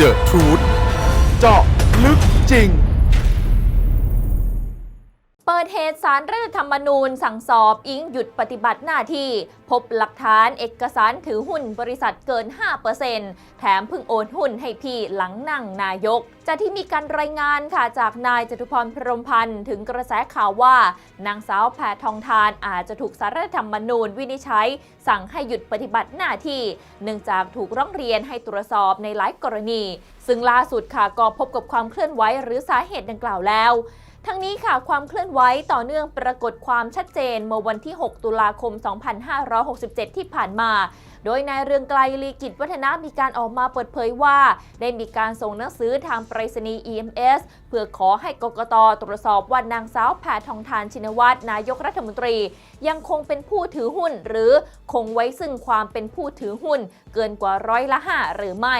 The Truth เจาะลึกจริง ดเหตุสารรัฐธรรมนูญ สั่งสอบอิงหยุดปฏิบัติหน้าที่ พบหลักฐานเอกสารถือหุ้นบริษัทเกิน 5%แถมเพิ่งโอนหุ้นให้พี่หลังนั่งนายกจากที่มีการรายงานค่ะจากนายจตุพรพรมพันธ์ถึงกระแสข่าวว่า นางสาวแพทองทานอาจจะถูกสารรัฐธรรมนูญวินิจฉัย สั่งให้หยุดปฏิบัติหน้าที่ เนื่องจากถูกร้องเรียนให้ตรวจสอบในหลายกรณี ซึ่งล่าสุดค่ะก็พบกับความเคลื่อนไหวหรือสาเหตุดังกล่าวแล้ว ทั้งนี้ค่ะความเคลื่อนไหวต่อเนื่องปรากฏความชัดเจนเมื่อวันที่ 6 ตุลาคม 2567 ที่ผ่านมา โดยนายเรืองไกลลีกิจวัฒนะมีการออกมาเปิดเผยว่า ได้มีการส่งหนังสือทางไปรษณีย์ EMS เพื่อขอให้กกตตรวจสอบว่านางสาวแพทองทานชินวัตรนายกรัฐมนตรี ยังคงเป็นผู้ถือหุ้น หรือคงไว้ซึ่งความเป็นผู้ถือหุ้น เกินกว่าร้อยละห้าหรือไม่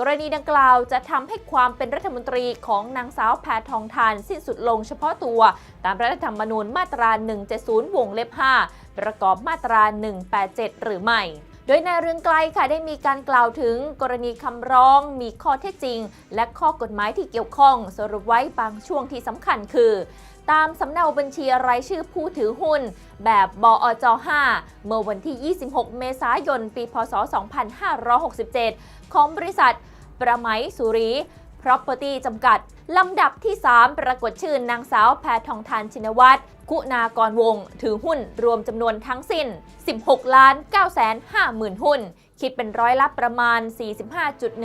กรณีดังกล่าวจะทำให้ความเป็นรัฐมนตรีของนางสาวแพทองทานสิ้นสุดลงเฉพาะตัว ตามรัฐธรรมนูญมาตรา 170 วงเล็บ 5 ประกอบมาตรา 187 หรือไม่โดยนายเรืองไกลค่ะได้มีการกล่าวถึงกรณีคำร้อง มีข้อเท็จจริง และข้อกฎหมายที่เกี่ยวข้อง สรุปไว้บางช่วงที่สำคัญคือ ตามสำเนาบัญชีรายชื่อผู้ถือหุ้น แบบบอจ5เมื่อวันที่ 26 เมษายน ปี พศ 2567 ของบริษัท ประไมสุรี Property จำกัด ลำดับที่ 3 ปรากฏชื่อนางสาวแพทองทานชินวัตรคุณากรวง ถือหุ้นรวมจำนวนทั้งสิ้น 16 ล้าน9 5 0 0 0 หุ้น คิดเป็นร้อยละประมาณ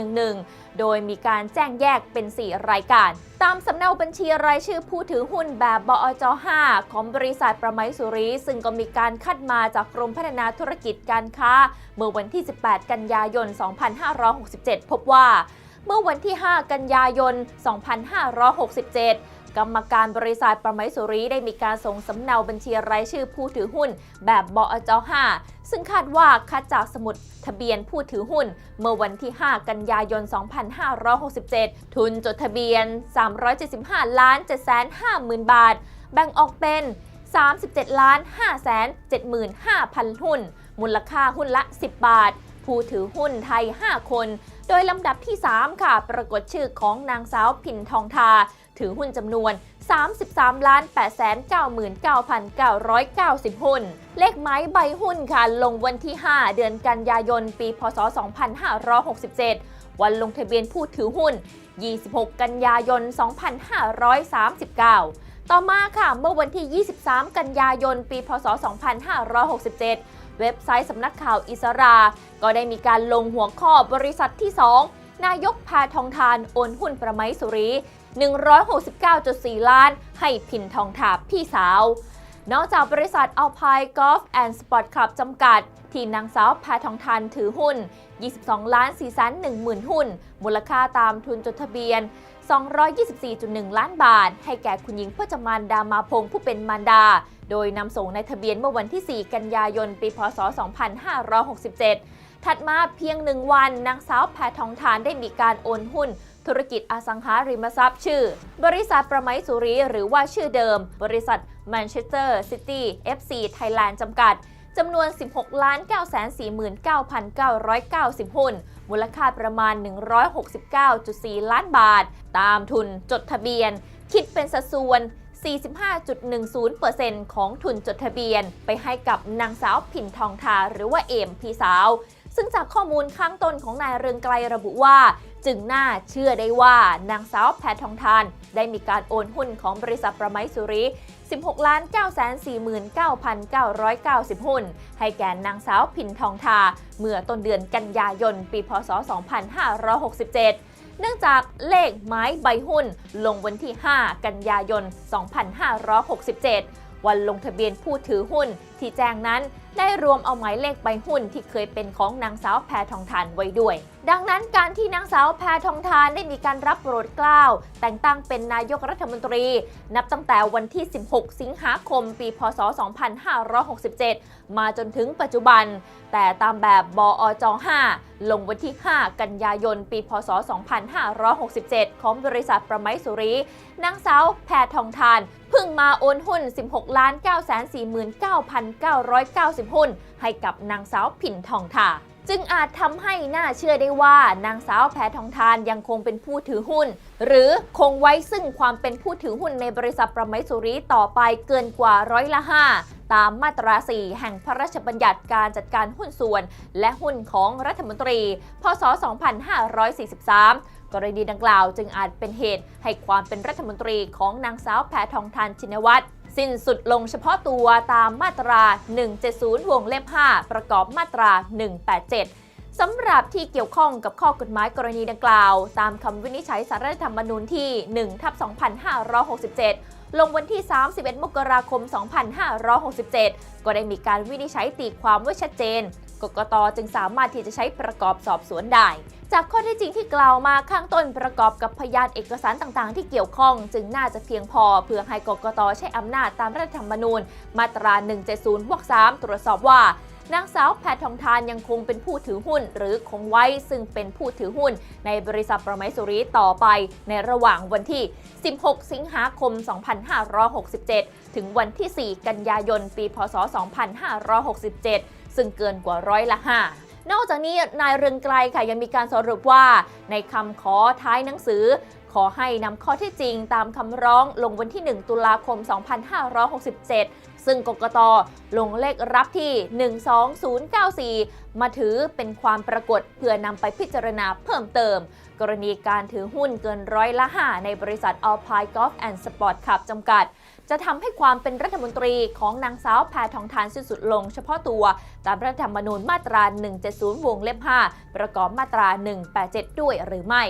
45.11 โดยมีการแจ้งแยกเป็น 4 รายการ ตามสำเนาบัญชีรายชื่อผู้ถือหุ้นแบบบอจ5ของบริษัทประไมสุรีซึ่งก็มีการคัดมาจากกรมพัฒนาธุรกิจการค้า เมื่อวันที่ 18 กันยายน 2567 พบว่า เมื่อวันที่ 5 กันยายน 2567 กรรมการบริษัทประไมสุรีได้มีการส่งสำเนาบัญชีรายชื่อผู้ถือหุ้น แบบบอจ5ซึ่งคาดว่าคัดจากสมุดทะเบียนผู้ถือหุ้น เมื่อวันที่ 5 กันยายน 2567 ทุนจดทะเบียน 375 ล้าน750 0 0 0 บาท แบ่งออกเป็น 37ล้าน5 7 5 0 0 0 หุ้น มูลค่าหุ้นละ 10 บาท ผู้ถือหุ้นไทย 5 คน โดยลำดับที่ 3 ค่ะ ปรากฏชื่อของนางสาวพินทองทา ถือหุ้นจำนวน 33ล้าน899,990 หุ้น เลขไม้ใบหุ้นค่ะ ลงวันที่ 5 เดือนกันยายน ปีพศ 2567 วันลงทะเบียนผู้ถือหุ้น 26 กันยายน 2539 ต่อมาค่ะ เมื่อวันที่ 23 กันยายน ปี พศ 2567 เว็บไซต์สำนักข่าวอิสรา ก็ได้มีการลงหัวข้อบริษัทที่ 2 นายกพาทองทานโอนหุ้นประไมสุรี 169.4 ล้าน ให้พินทองทาพี่สาว นอกจากบริษัท Alpine Golf and Sport Club จำกัด ที่นางสาวแพทองทานถือหุ้น 22 ล้าน4 1 0 0 0 0หุ้น มูลค่าตามทุนจดทะเบียน224.1 ล้านบาท ให้แก่คุณหญิงเพื่อจมานดามาพงผู้เป็นมารดา โดยนำส่งในทะเบียนเมื่อวันที่ 4 กันยายน ปีพศ 2567 ถัดมาเพียงหนึ่งวันนางสาวแพทองทานได้มีการโอนหุ้นธุรกิจอสังหาริมทรัพย์ชื่อ บริษัทประไมสุรีหรือว่าชื่อเดิม บริษัท Manchester City FC Thailand จำกัดจำนวน 16 ล้าน 949,990 หุ้น มูลค่าประมาณ 169.4 ล้านบาท ตามทุนจดทะเบียน คิดเป็นสัดส่วน 45.10%ของทุนจดทะเบียน ไปให้กับนางสาวผินทองทาหรือว่าเอมพี่สาว ซึ่งจากข้อมูลข้างต้นของนายเรืองไกลระบุว่า จึงน่าเชื่อได้ว่านางสาวแพททองทาน ได้มีการโอนหุ้นของบริษัทประไมสุรี16 ล้าน 949,990 หุ้น ให้แก่นางสาวพินทองทา เมื่อต้นเดือนกันยายน ปีพศ 2567 เนื่องจากเลขไม้ใบหุ้นลงวันที่ 5 กันยายน 2567 วันลงทะเบียนผู้ถือหุ้นที่แจ้งนั้น ได้รวมเอาหมายเลขใบหุ้นที่เคยเป็นของนางสาวแพทองทานไว้ด้วย ดังนั้นการที่นางสาวแพทองทานได้มีการรับโปรดเกล้าแต่งตั้งเป็นนายกรัฐมนตรี นับตั้งแต่วันที่ 16 สิงหาคม ปีพศ 2567 มาจนถึงปัจจุบัน แต่ตามแบบบอจ5ลงวันที่ 5 กันยายน ปี พศ 2567 ของบริษัทประไมสุรีนางสาวแพทองทาน พิ่งมาโอนหุ้น 16 ล้าน 9 4 9 9 9 0 หุ้น ให้กับนางสาวผินทองทาจึงอาจทำให้น่าเชื่อได้ว่านางสาวแพทองทานยังคงเป็นผู้ถือหุ้น หรือคงไว้ซึ่งความเป็นผู้ถือหุ้นในบริษัทประไมสุริต่อไปเกินกว่าร้อยละ5ตามมาตรา 4 แห่งพระราชบัญญัติการจัดการหุ้นส่วน และหุ้นของรัฐมนตรี พศ 2543 กรณีดังกล่าวจึงอาจเป็นเหตุให้ความเป็นรัฐมนตรีของนางสาวแพทองทานชินวัตรสิ้นสุดลงเฉพาะตัวตามมาตรา 170 วงเล็บ 5 ประกอบมาตรา 187สำหรับที่เกี่ยวข้องกับข้อกฎหมายกรณีดังกล่าว ตามคำวินิจฉัยสารรัฐธรรมนูญที่ 1 ทับ 2567 ลงวันที่ 31 มกราคม 2567 ก็ได้มีการวินิจฉัยตีความไว้ชัดเจน กกตจึงสามารถที่จะใช้ประกอบสอบสวนได้ จากข้อเท็จจริงที่กล่าวมาข้างต้นประกอบกับพยานเอกสารต่างๆ ที่เกี่ยวข้อง จึงน่าจะเพียงพอ เพื่อให้กกตใช้อำนาจตามรัฐธรรมนูญ มาตรา 170วรรค3ตรวจสอบว่านางสาวแพทองทานยังคงเป็นผู้ถือหุ้น หรือคงไว้ซึ่งเป็นผู้ถือหุ้น ในบริษัทประไมสุริต่อไปในระหว่างวันที่ 16 สิงหาคม 2567 ถึงวันที่ 4 กันยายน ปี พศ 2567 ซึ่งเกินกว่าร้อยละ 5 นอกจากนี้นายเรืองไกลค่ะยังมีการสรุปว่าในคำขอท้ายหนังสือ ขอให้นำข้อท็จจริงตามคำร้องลงวันที่ 1 ตุลาคม 2567 ซึ่งกกตลงเลขรับที่ 12094 มาถือเป็นความปรากฏเพื่อนำไปพิจารณาเพิ่มเติม กรณีการถือหุ้นเกินร้อยละ 5 ในบริษัท Alpine Golf and Sport Club จำกัด จะทำให้ความเป็นรัฐมนตรีของนางสาวแพทองทานสิ้นสุดลงเฉพาะตัว ตามรัฐธรรมนูญมาตรา 170 วงเล็บ 5 ประกอบมาตรา 187 ด้วยหรือไม่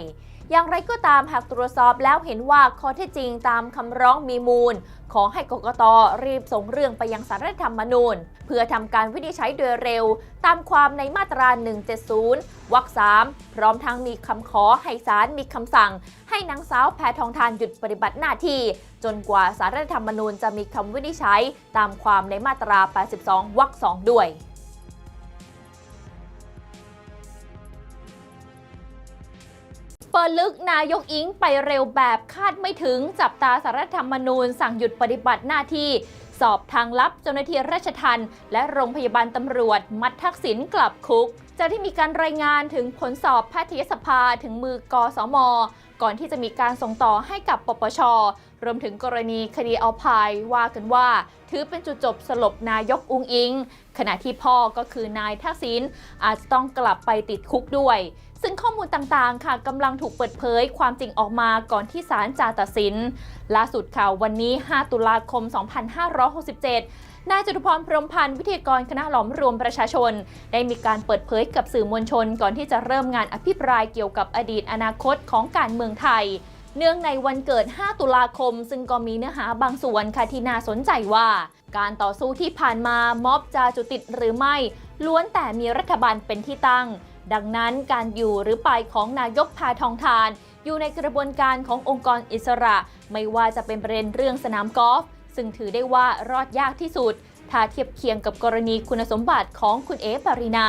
อย่างไรก็ตามหากตรวจสอบแล้วเห็นว่าข้อเท็จจริงตามคำร้องมีมูล ขอให้กกตรีบส่งเรื่องไปยังสารรัฐธรรมนูญ เพื่อทำการวินิจฉัยโดยเร็ว ตามความในมาตรา 170 วรรค 3 พร้อมทั้งมีคำขอให้ศาลมีคำสั่ง ให้นางสาวแพทองทานหยุดปฏิบัติหน้าที่ จนกว่าสารรัฐธรรมนูญจะมีคำวินิจฉัย ตามความในมาตรา 82 วรรค 2 ด้วย เปิดลึกนายกอิงไปเร็วแบบคาดไม่ถึงจับตาสารธรรมนูญ สั่งหยุดปฏิบัติหน้าที่ สอบทางลับเจ้าหน้าที่ราชทัณฑ์และโรงพยาบาลตำรวจ มัดทักษิณกลับคุกจะที่มีการรายงานถึงผลสอบแพทยสภาถึงมือกสม ก่อนที่จะมีการส่งต่อให้กับปปช รวมถึงกรณีคดีเอาพายว่ากันว่า ถือเป็นจุดจบสลบนายกอุงอิง ขณะที่พ่อก็คือนายทักษิณอาจจะต้องกลับไปติดคุกด้วย ซึ่งข้อมูลต่างๆ ค่ะกำลังถูกเปิดเผยความจริงออกมาก่อนที่ศาลจะตัดสิน ล่าสุดค่ะวันนี้ 5 ตุลาคม 2567นายจตุพรพรหมพันธ์วิทยากรคณะหลอมรวมประชาชน ได้มีการเปิดเผยกับสื่อมวลชน ก่อนที่จะเริ่มงานอภิปรายเกี่ยวกับอดีตอนาคตของการเมืองไทย เนื่องในวันเกิด 5 ตุลาคม ซึ่งก็มีเนื้อหาบางส่วนค่ะที่น่าสนใจว่า การต่อสู้ที่ผ่านมาม็อบจะจุติดหรือไม่ ล้วนแต่มีรัฐบาลเป็นที่ตั้ง ดังนั้นการอยู่หรือไปของนายกพาทองทาน อยู่ในกระบวนการขององค์กรอิสระ ไม่ว่าจะเป็นประเด็นเรื่องสนามกอล์ฟซึ่งถือได้ว่ารอดยากที่สุด ถ้าเทียบเคียงกับกรณีคุณสมบัติของคุณเอปารินา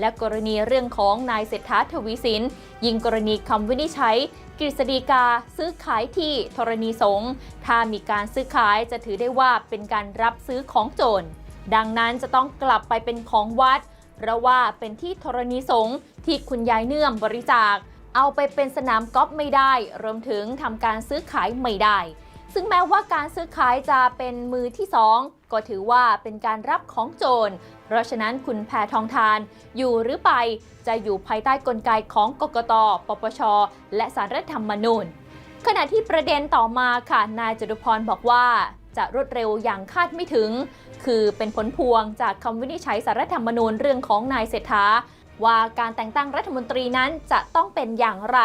และกรณีเรื่องของนายเศรษฐาทวีสิน ยิ่งกรณีคำวินิจฉัยกฤษฎีกาซื้อขายที่ธรณีสงฆ์ถ้ามีการซื้อขายจะถือได้ว่าเป็นการรับซื้อของโจร ดังนั้นจะต้องกลับไปเป็นของวัด เพราะว่าเป็นที่ธรณีสงฆ์ที่คุณยายเนื่อมบริจาค เอาไปเป็นสนามกอล์ฟไม่ได้ รวมถึงทำการซื้อขายไม่ได้ ซึ่งแม้ว่าการซื้อขายจะเป็นมือที่2ก็ถือว่าเป็นการรับของโจร เพราะฉะนั้นคุณแพทองทาน อยู่หรือไปจะอยู่ภายใต้กลไกของกกต ปปช และสารรัฐธรรมนูญขณะที่ประเด็นต่อมาค่ะ นายจตุพรบอกว่าจะรวดเร็วอย่างคาดไม่ถึง คือเป็นผลพวงจากคำวินิจฉัยสารรัฐธรรมนูญเรื่องของนายเศรษฐา ว่าการแต่งตั้งรัฐมนตรีนั้นจะต้องเป็นอย่างไร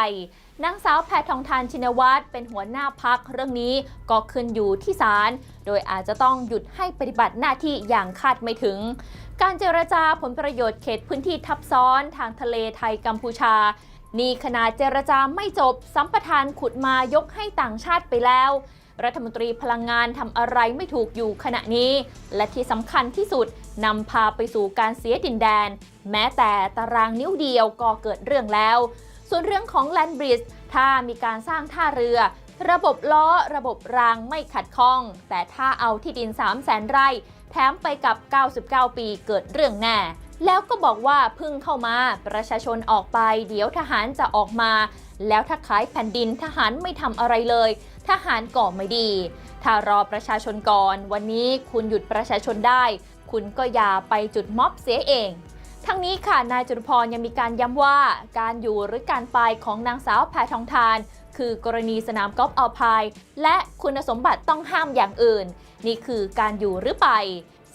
นางสาวแพทองทานชินวัตรเป็นหัวหน้าพักเรื่องนี้ก็ขึ้นอยู่ที่ศาลโดยอาจจะต้องหยุดให้ปฏิบัติหน้าที่อย่างคาดไม่ถึง การเจรจาผลประโยชน์เขตพื้นที่ทับซ้อนทางทะเลไทยกัมพูชา นี่ขนาดเจรจาไม่จบ สัมปทานขุดมายกให้ต่างชาติไปแล้ว รัฐมนตรีพลังงานทำอะไรไม่ถูกอยู่ขณะนี้ และที่สำคัญที่สุดนำพาไปสู่การเสียดินแดน แม้แต่ตารางนิ้วเดียวก็เกิดเรื่องแล้ว ส่วนเรื่องของแลนบริดจ์ถ้ามีการสร้างท่าเรือ ระบบล้อ ระบบรางไม่ขัดข้อง แต่ถ้าเอาที่ดิน 3 0 0แสนไร่ แถมไปกับ 99 ปีเกิดเรื่องแน่แล้วก็บอกว่าพึ่งเข้ามาประชาชนออกไป เดี๋ยวทหารจะออกมา แล้วถ้าขายแผ่นดินทหารไม่ทำอะไรเลย ทหารก่อไม่ดี ถ้ารอประชาชนก่อน วันนี้คุณหยุดประชาชนได้ คุณก็อย่าไปจุดม็อบเสียเอง ทั้งนี้ค่ะนายจตุพรยังมีการย้ำว่าการอยู่หรือการไปของนางสาวแพทองทาน คือกรณีสนามกอล์ฟอัลพายและคุณสมบัติต้องห้ามอย่างอื่น นี่คือการอยู่หรือไป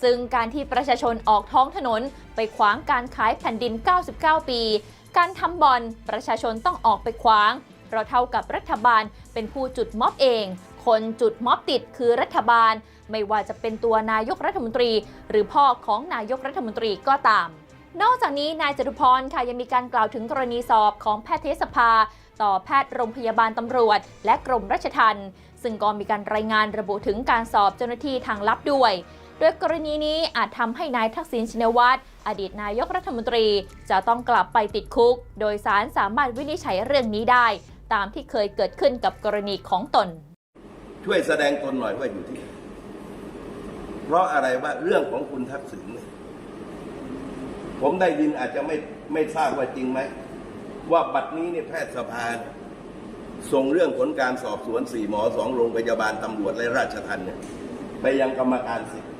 ซึ่งการที่ประชาชนออกท้องถนน ไปขวางการขายแผ่นดิน 99 ปี การทำบอลประชาชนต้องออกไปขวาง เพราะเท่ากับรัฐบาลเป็นผู้จุดม็อบเอง คนจุดม็อบติดคือรัฐบาล ไม่ว่าจะเป็นตัวนายกรัฐมนตรี หรือพ่อของนายกรัฐมนตรีก็ตาม นอกจากนี้นายจตุพรค่ะยังมีการกล่าวถึงกรณีสอบของแพทยสภา ต่อแพทย์โรงพยาบาลตำรวจ และกรมราชทัณฑ์ซึ่งก็มีการรายงานระบุถึงการสอบเจ้าหน้าที่ทางลับด้วยโดยกรณีนี้อาจทำให้นายทักษิณชินวัตรอดีตนายกรัฐมนตรี จะต้องกลับไปติดคุก โดยสารสามารถวินิจฉัยเรื่องนี้ได้ ตามที่เคยเกิดขึ้นกับกรณีของตน ช่วยแสดงตนหน่อยว่าอยู่ที่ เพราะอะไรว่าเรื่องของคุณทักษิณผมได้ยินอาจจะไม่ไม่ทราบว่าจริงไหม ว่าบัดนี้เนี่ยแพทยสภาส่งเรื่องผลการสอบสวนสี่หมอสองโรงพยาบาลตำรวจและราชทัณฑ์เนี่ยไปยังกรรมการสิทธิ์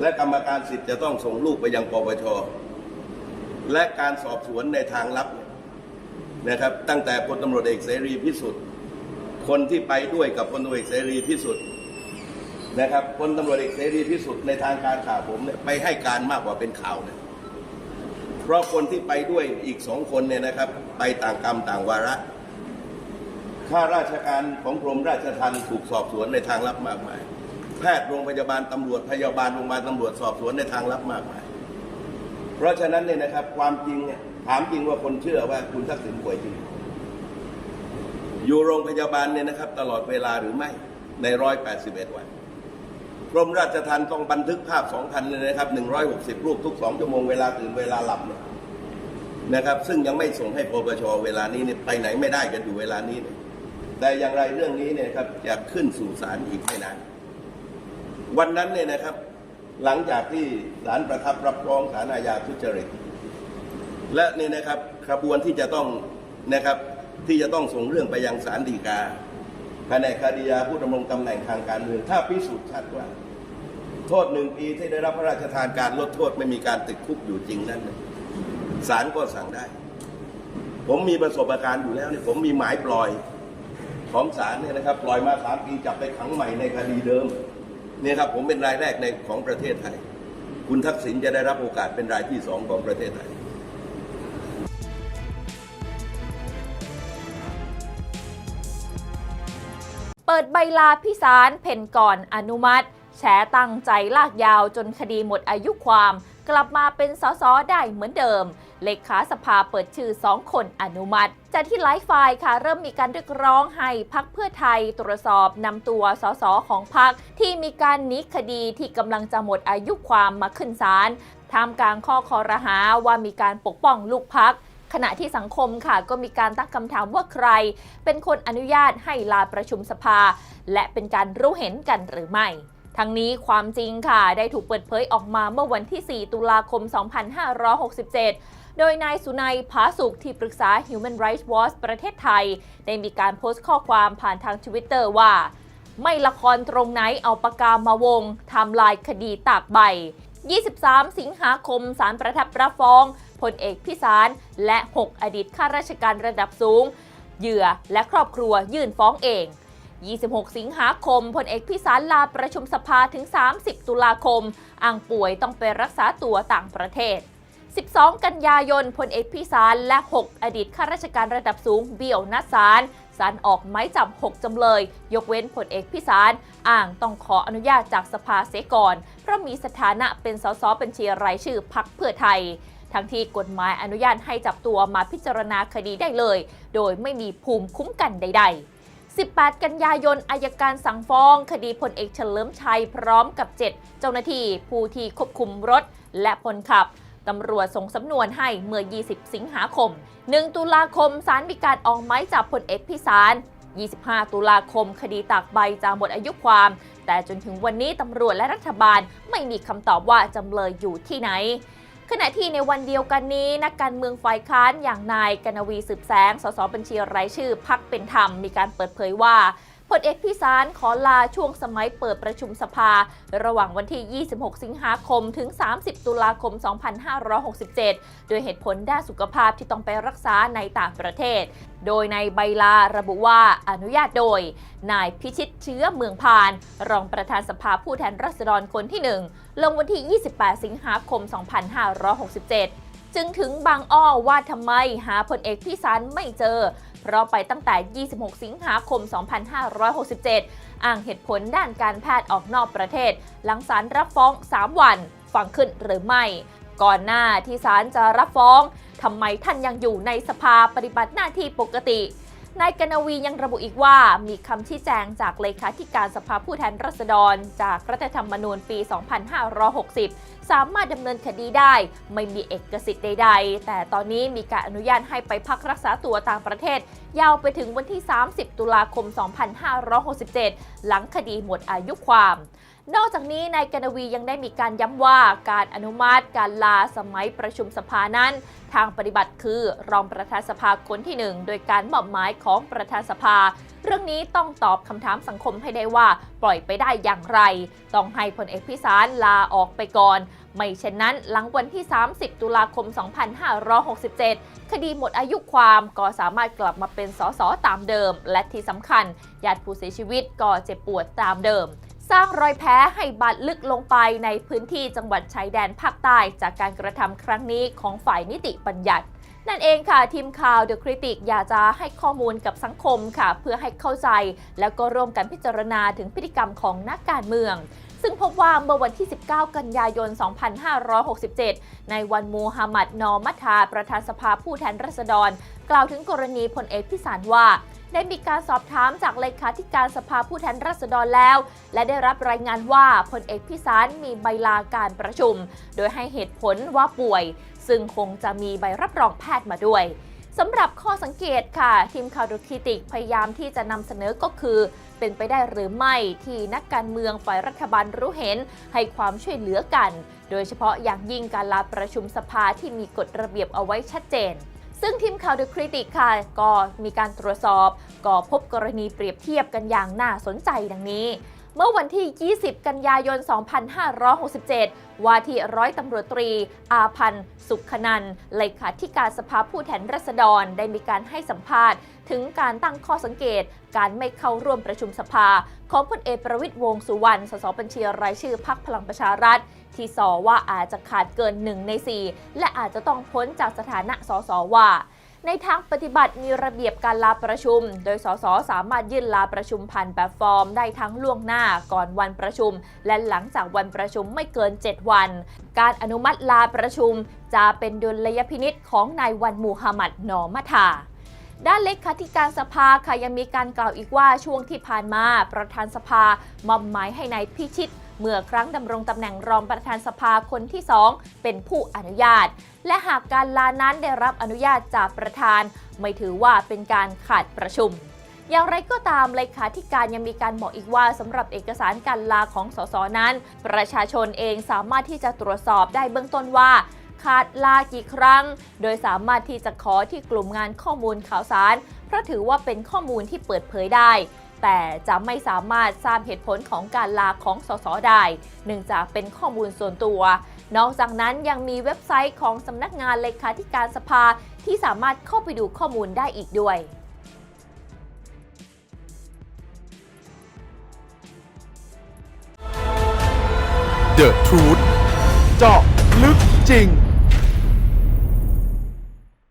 และกรรมการสิทธิ์จะต้องส่งลูกไปยังปปชและการสอบสวนในทางลับ นะครับตั้งแต่พลตำรวจเอกเสรีพิสุทธิ์คนที่ไปด้วยกับพลตำรวจเอกเสรีพิสุทธิ์นะครับพลตำรวจเอกเสรีพิสุทธิ์ในทางการข่าวผมเนี่ยไปให้การมากกว่าเป็นข่าวเนะเพราะคนที่ไปด้วยอีกสองคนเนี่ยนะครับ ไปต่างกรรมต่างวาระข้าราชการของกรมราชทัณฑ์ถูกสอบสวนในทางลับมากมายแพทย์โรงพยาบาลตำรวจพยาบาลโรงพยาบาลตำรวจสอบสวนในทางลับมากมาย เพราะฉะนั้นเนี่ยนะครับความจริงเนี่ย ถามจริงว่าคนเชื่อว่าคุณทักษิณป่วยจริง อยู่โรงพยาบาลเนี่ยนะครับ ตลอดเวลาหรือไม่ในร้อยแปดสิบเอ็ดวัน กรมราชทัณฑ์ต้องบันทึกภาพสองพันเลยนะครับหนึ่งร้อยหกสิบรูปทุกสองชั่วโมงเวลาตื่นเวลาหลับเนี่ยนะครับ ซึ่งยังไม่ส่งให้ปปชเวลานี้เนี่ยไปไหนไม่ได้กันอยู่เวลานี้เนี่ยแต่อย่างไรเรื่องนี้เนี่ยครับจะขึ้นสู่ศาลอีกไม่นาน วันนั้นเนี่ยนะครับ หลังจากที่ศาลประทับรับฟ้องศาลอาญาทุจริต และนี่นะครับกระบวนที่จะต้องนะครับที่จะต้องส่งเรื่องไปยังศาลฎีกาแผนกคดียาผู้ดำรงตำแหน่งทางการเมืองถ้าพิสูจน์ชัดว่า โทษหนึ่งปีที่ได้รับพระราชทานการลดโทษไม่มีการติดคุกอยู่จริงนั้นศาลก็สั่งได้ ผมมีประสบการณ์อยู่แล้วเนี่ยผมมีหมายปล่อยของศาลเนี่ยนะครับ ปล่อยมาสามปีจับไปขังใหม่ในคดีเดิมเนี่ยครับผมเป็นรายแรกในของประเทศไทย คุณทักษิณจะได้รับโอกาสเป็นรายที่สองของประเทศไทย เปิดใบลาพิสารเพ่นก่อนอนุมัติ แฉตั้งใจลากยาวจนคดีหมดอายุความ กลับมาเป็นสสได้เหมือนเดิม เลขาสภาเปิดชื่อ 2 คนอนุมัติ จากที่ไลฟ์ไฟล์ค่ะ เริ่มมีการเรียกร้องให้พักเพื่อไทยตรวจสอบนำตัวสสของพักที่มีการนีคดีที่กำลังจะหมดอายุความมาขึ้นศาลท่ามกลางข้อคอรหาว่ามีการปกป้องลูกพัก ขณะที่สังคมค่ะก็มีการตั้งคำถามว่าใคร เป็นคนอนุญาตให้ลาประชุมสภา และเป็นการรู้เห็นกันหรือไม่ทั้งนี้ความจริงค่ะ ได้ถูกเปิดเผยออกมาเมื่อวันที่ 4 ตุลาคม 2567 โดยนายสุนัยผาสุกที่ปรึกษา Human Rights Watch ประเทศไทย ได้มีการโพสต์ข้อความผ่านทางทวิตเตอร์ว่า ไม่ละครตรงไหนเอาปากกามาวงทำลายคดีตากใบ 23 สิงหาคมศาลประทับรับฟ้องพลเอกพิสารและ 6 อดีตข้าราชการระดับสูง เหยื่อและครอบครัวยื่นฟ้องเอง 26 สิงหาคมพลเอกพิสารลาประชุมสภาถึง 30 ตุลาคมอ้างป่วยต้องไปรักษาตัวต่างประเทศ 12 กันยายนพลเอกพิสารและ 6 อดีตข้าราชการระดับสูงเบี่ยวนัดศาล ศาลออกไม้จับ 6 จำเลย ยกเว้นพลเอกพิสารอ้างต้องขออนุญาตจากสภาเสียก่อน เพราะมีสถานะเป็นสสบัญชีรายชื่อพักเพื่อไทย ทั้งที่กฎหมายอนุญาตให้จับตัวมาพิจารณาคดีได้เลย โดยไม่มีภูมิคุ้มกันใด ๆ18 กันยายนอายการสั่งฟ้อง คดีพลเอกเฉลิมชัยพร้อมกับ 7 เจ้าหน้าที่ผู้ที่ควบคุมรถและพลขับ ตำรวจส่งสำนวนให้เมื่อ 20 สิงหาคม 1 ตุลาคมศาลมีการออกไม้จับพลเอกพิสาร 25 ตุลาคม คดีตากใบจะหมดอายุความ แต่จนถึงวันนี้ตำรวจและรัฐบาลไม่มีคำตอบว่าจำเลยอยู่ที่ไหนขณะที่ในวันเดียวกันนี้ นักการเมืองฝ่ายค้านอย่างนายกนวีสืบแสง สสบัญชีรายชื่อพักเป็นธรรม มีการเปิดเผยว่า พลเอกพิสารขอลาช่วงสมัยเปิดประชุมสภา ระหว่างวันที่ 26 สิงหาคม ถึง 30 ตุลาคม 2567 โดยเหตุผลด้านสุขภาพที่ต้องไปรักษาในต่างประเทศ โดยในใบลาระบุว่าอนุญาตโดย นายพิชิตเชื้อเมืองพาน รองประธานสภาผู้แทนราษฎรคนที่ 1 ลงวันที่ 28 สิงหาคม 2567 จึงถึงบางอ้อว่าทำไมหาพลเอกพิสารไม่เจอ เพราะไปตั้งแต่ 26 สิงหาคม 2567 อ้างเหตุผลด้านการแพทย์ออกนอกประเทศ หลังศาลรับฟ้อง 3 วัน ฟังขึ้นหรือไม่ ก่อนหน้าที่ศาลจะรับฟ้องทำไมท่านยังอยู่ในสภาปฏิบัติหน้าที่ปกติ นายกนวียังระบุอีกว่ามีคำชี้แจงจากเลขาธิการสภาผู้แทนราษฎร จากรัฐธรรมนูญปี 2560 สามารถดำเนินคดีได้ ไม่มีเอกสิทธิ์ใด ๆ แต่ตอนนี้มีการอนุญาตให้ไปพักรักษาตัวต่างประเทศ ยาวไปถึงวันที่ 30 ตุลาคม 2567 หลังคดีหมดอายุความ นอกจากนี้นายกนวียังได้มีการย้ำว่าการอนุมัติการลาสมัยประชุมสภานั้น ทางปฏิบัติคือรองประธานสภาคนที่หนึ่งโดยการมอบหมายของประธานสภา เรื่องนี้ต้องตอบคำถามสังคมให้ได้ว่าปล่อยไปได้อย่างไร ต้องให้พลเอกพิสารลาออกไปก่อน ไม่เช่นนั้นหลังวันที่ 30 ตุลาคม 2567 คดีหมดอายุความก็สามารถกลับมาเป็นสสตามเดิม และที่สำคัญญาติผู้เสียชีวิตก็เจ็บปวดตามเดิม สร้างรอยแพ้ให้บาดลึกลงไปในพื้นที่จังหวัดชายแดนภาคใต้จากการกระทำครั้งนี้ของฝ่ายนิติบัญญัติ นั่นเองค่ะ ทีมข่าว The Critic อยากจะให้ข้อมูลกับสังคมค่ะ เพื่อให้เข้าใจ แล้วก็ร่วมกันพิจารณาถึงพฤติกรรมของนักการเมือง ซึ่งพบว่าเมื่อวันที่ 19 กันยายน 2567 ในวันมูฮัมหมัด นอมัทา ประธานสภาผู้แทนราษฎร กล่าวถึงกรณีพลเอกพิสารว่าได้มีการสอบถามจากเลขาธิการสภาผู้แทนราษฎรแล้ว และได้รับรายงานว่าพลเอกพิสารมีใบลาการประชุม โดยให้เหตุผลว่าป่วย ซึ่งคงจะมีใบรับรองแพทย์มาด้วยสำหรับข้อสังเกตค่ะ ทีมข่าวดูคิติกพยายามที่จะนำเสนอก็คือ เป็นไปได้หรือไม่ที่นักการเมืองฝ่ายรัฐบาลรู้เห็นให้ความช่วยเหลือกัน โดยเฉพาะอย่างยิ่งการลาประชุมสภาที่มีกฎระเบียบเอาไว้ชัดเจนซึ่งทีมข่าว The Critic ค่ะ ก็มีการตรวจสอบ ก็พบกรณีเปรียบเทียบกันอย่างน่าสนใจดังนี้ เมื่อวันที่ 20 กันยายน 2567 ว่าที่ร้อยตำรวจตรี อาพันธ์ สุขนันท์เลขาธิการสภาผู้แทนราษฎร ได้มีการให้สัมภาษณ์ ถึงการตั้งข้อสังเกต การไม่เข้าร่วมประชุมสภา ของพลเอกประวิตยวงสุวรรณ สสบัญชีรายชื่อพักพลังประชารัฐ ที่สอว่าอาจจะขาดเกิน1ใน 4 และอาจจะต้องพ้นจากสถานะสสว่าในทางปฏิบัติมีระเบียบการลาประชุม โดยสสสามารถยื่นลาประชุมผ่านแบบฟอร์มได้ทั้งล่วงหน้าก่อนวันประชุม และหลังจากวันประชุมไม่เกิน 7 วัน การอนุมัติลาประชุมจะเป็นดุลยพินิษของนายวันมูฮัมหมัดนอมัทา ด้านเลขาธิการสภาค่ะยังมีการกล่าวอีกว่าช่วงที่ผ่านมาประธานสภามอบหมายให้นายพิชิตเมื่อครั้งดำรงตำแหน่งรองประธานสภาคนที่ 2 เป็นผู้อนุญาต และหากการลานั้นได้รับอนุญาตจากประธาน ไม่ถือว่าเป็นการขาดประชุม อย่างไรก็ตามเลขาธิการยังมีการบอกอีกว่าสำหรับเอกสารการลาของสสนั้น ประชาชนเองสามารถที่จะตรวจสอบได้เบื้องต้นว่า ขาดลากี่ครั้ง โดยสามารถที่จะขอที่กลุ่มงานข้อมูลข่าวสาร เพราะถือว่าเป็นข้อมูลที่เปิดเผยได้ แต่จะไม่สามารถทราบเหตุผลของการลาของสสได้เนื่องจากเป็นข้อมูลส่วนตัว นอกจากนั้นยังมีเว็บไซต์ของสำนักงานเลขาธิการสภาที่สามารถเข้าไปดูข้อมูลได้อีกด้วย The Truth เจาะลึกจริง